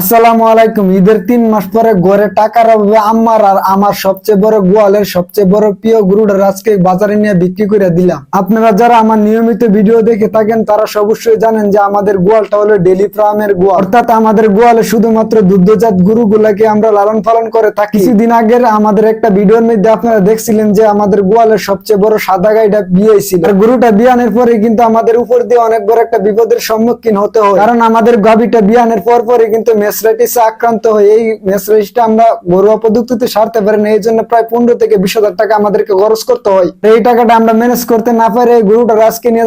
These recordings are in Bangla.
আসসালামু আলাইকুম। ঈদের তিন মাস পরে ঘরে টাকার অভাবে আমার আর আমার সবচেয়ে বড় গোয়ালের সবচেয়ে বড় প্রিয় গরুটা আজকে বাজারে নিয়ে বিক্রি করে দিলাম। আপনারা যারা আমার নিয়মিত ভিডিও দেখে থাকেন, তারা অবশ্যই জানেন যে আমাদের গোয়ালটা হলো ডেলি ফার্মের গোয়াল। অর্থাৎ আমাদের গোয়ালে শুধুমাত্র দুগ্ধজাত গরুগুলাকে আমরা লালন পালন করে থাকি। কিছুদিন আগের আমাদের একটা ভিডিওর মধ্যে আপনারা দেখছিলেন যে আমাদের গোয়ালের সবচেয়ে বড় সাদা গাইটা বিয়ে ছিল আর গরুটা বিয়ানের পরে কিন্তু আমাদের উপর দিয়ে অনেক বড় একটা বিপদের সম্মুখীন হতে হয়। কারণ আমাদের গাবিটা বিয়ানের পর পরে কিন্তু মেসরাইটিসে আক্রান্ত হয় এই মেসরাইটিসটা আমরা ঘরোয়া পদ্ধতিতে সারতে পারি না। এই জন্য প্রায় পনেরো থেকে বিশ হাজার টাকা আমাদেরকে খরচ করতে হয়। এই টাকাটা আমরা ম্যানেজ করতে না পারে এই গরুটা নিয়ে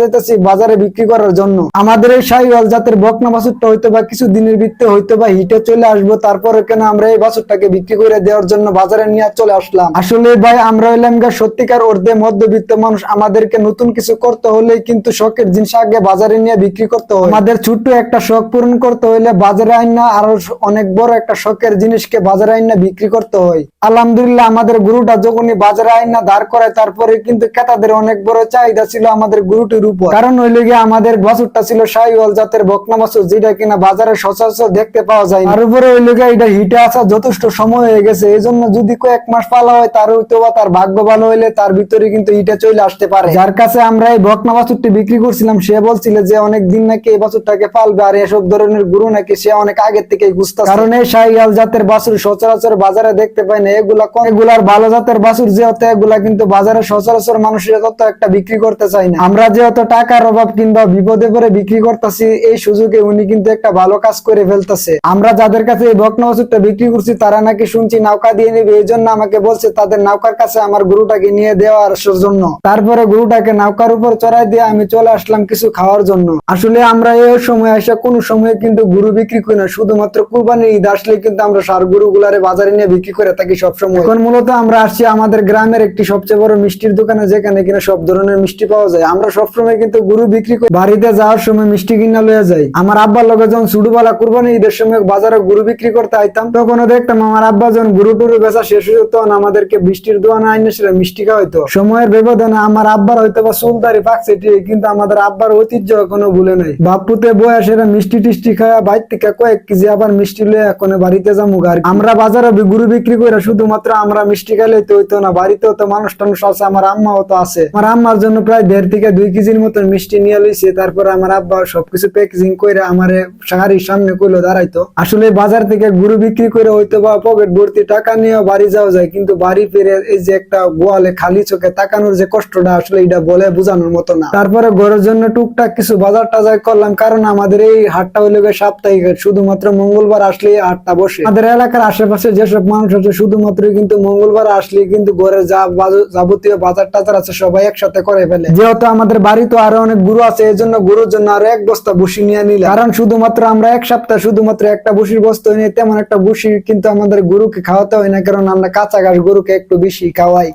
বাজারে বিক্রি করার জন্য। আমাদের এই জাতের বকনা হয়তো বা কিছু দিনের হয়তো বা হিটে চলে আসব, তারপরে কেন আমরা এই বাছুরটাকে বিক্রি করে দেওয়ার জন্য বাজারে নিয়ে চলে আসলাম। আসলে ভাই, আমরা গা সত্যিকার অর্ধে মধ্যবিত্ত মানুষ, আমাদেরকে নতুন কিছু করতে হলে কিন্তু শখের জিনিস আগে বাজারে নিয়ে বিক্রি করতে হয়। আমাদের ছোট্ট একটা শখ পূরণ করতে হলে বাজারে আইনা আরও অনেক বড় একটা শখের জিনিসকে বাজারে আইনা বিক্রি করতে হয়। আলহামদুলিল্লাহ আমাদের গরুটা যখনই বাজারে আইনা দাঁড় করে তারপরে কিন্তু ক্রেতাদের অনেক বড় চাহিদা ছিল আমাদের গরুটির উপর। কারণ হইলে গিয়ে আমাদের বাছুরটা ছিল শাহিওয়াল জাতের বকনা বাছুর, যেটা কিনা বাজারে সচরাচর দেখতে পাওয়া যায়। আর উপরে হইলে গিয়ে এটা হিটে আসা যথেষ্ট সময় হয়ে গেছে। এই জন্য যদি কয়েক মাস পালা হয়, তার হইতো বা তার ভাগ্য ভালো হইলে তার ভিতরে কিন্তু হিটে চলে আসতে পারে। যার কাছে আমরা এই বকনা বাছুরটি বিক্রি করছিলাম, সে বলছিল যে অনেক দিন নাকি এই বাছুরটাকে পালবে, আর এসব ধরনের গরু নাকি সে অনেক আগে থেকে বুঝতে কারণ এই শাহিয়াল জাতের বাছুর সচরাচর বাজারে দেখতে পাই না। এগুলা এগুলার ভালো জাতের বাছুর যেহেতু এগুলা কিন্তু বাজারে সচরাচর মানুষের তত একটা বিক্রি করতে চাই না। আমরা যেহেতু টাকার অভাব কিংবা বিপদে পরে বিক্রি করতেছি, এই সুযোগে উনি কিন্তু একটা ভালো কাজ করে ফেলতেছে। আমরা যাদের কাছে এই বকনা বাছুরটা বিক্রি করছি, তারা নাকি শুনছি নৌকা দিয়ে নেবে, এই জন্য আমাকে বলছে, তাদের নৌকার কাছে আমার গরুটাকে নিয়ে দেওয়ার জন্য। তারপরে গরুটাকে নৌকার উপর চড়াই দিয়ে আমি চলে আসলাম কিছু খাওয়ার জন্য। আসলে আমরা এই সময় আসা কোন সময় কিন্তু গরু বিক্রি করি না শুধুমাত্র কুরবানি ঈদ আসলে কিন্তু আমরা সার গরু গুলারে বাজারে নিয়ে বিক্রি করে থাকি সবসময়। এখন মূলত আমরা আসছি আমাদের গ্রামের একটি সবচেয়ে বড় মিষ্টির দোকানে যেখানে কিনা সব ধরনের মিষ্টি পাওয়া যায়। আমরা সবসময় কিন্তু গরু বিক্রি করি। বাড়িতে যাওয়ার সময় মিষ্টি কিনা লয়ে যাই। আমার আব্বার লগে যখন ছোটবেলা কুরবানি ঈদের সময় বাজারে গরু বিক্রি করতে আইতাম তখনও দেখতাম আমার আব্বা যখন গরু টুরু বেচা শেষ হয়ে তখন আমাদেরকে বৃষ্টির দোয়ানা আইনে সেটা মিষ্টি খাওয়াইতো। সময়ের ব্যবধানে আমার আব্বার হয়তো বা চুলদারি ঠিকই, কিন্তু আমাদের আব্বার ঐতিহ্য এখনও ভুলে নাই। বাপুতে বয়স এরা মিষ্টি টিষ্টি খাওয়া বাইর থেকে কয়েক কেজি আবার মিষ্টি লয়ে এখন বাড়িতে যাব আর আমরা বাজারে গরু বিক্রি করে শুধুমাত্র আমরা মিষ্টি খেলে তো হইতো না, বাড়িতেও তো মানুষ টানুষ আছে, আমার আম্মাও তো আছে। আমার আম্মার জন্য প্রায় দেড় থেকে দুই কেজির মতন মিষ্টি নিয়ে লইছে, তারপরে আমার আব্বা সবকিছু প্যাকেজিং করে আমারে শাড়ির সামনে কইলো, দাঁড়াইতো। আসলে বাজার থেকে গরু বিক্রি করে হয়তো বা পকেট ভর্তি টাকা নিয়ে বাড়ি যাওয়া যায়, কিন্তু বাড়ি ফিরে এই যে একটা গোয়ালে খালি চোখে তাকানোর যে কষ্টটা, আসলে এটা বলে বোঝানোর মতো না। তারপরে ঘরের জন্য টুকটাক কিছু বাজার টাজার করলাম, কারণ আমাদের এই হাটটা হইলে সাপ্তাহিক, শুধুমাত্র মঙ্গলবার আসলে আটটা বসে। আমাদের এলাকার আশেপাশে যেসব মানুষ আছে, শুধুমাত্র কিন্তু মঙ্গলবার আসলে কিন্তু ঘরে যা যাবতীয় বাজার টাজার আছে, সবাই একসাথে করে ফেলে। যেহেতু আমাদের বাড়ি তো আরও অনেক গুরু আছে এই জন্য গরুর জন্য আরও এক বস্তা বসি নিয়ে নিলে কারণ শুধুমাত্র আমরা এক সপ্তাহ শুধুমাত্র একটা বসির বস্তু নিয়ে, তেমন একটা বসি কিন্তু আমাদের গরুকে খাওয়াতে হয় না, কারণ আমরা কাঁচা ঘাস গরুকে একটু বেশি খাওয়াই।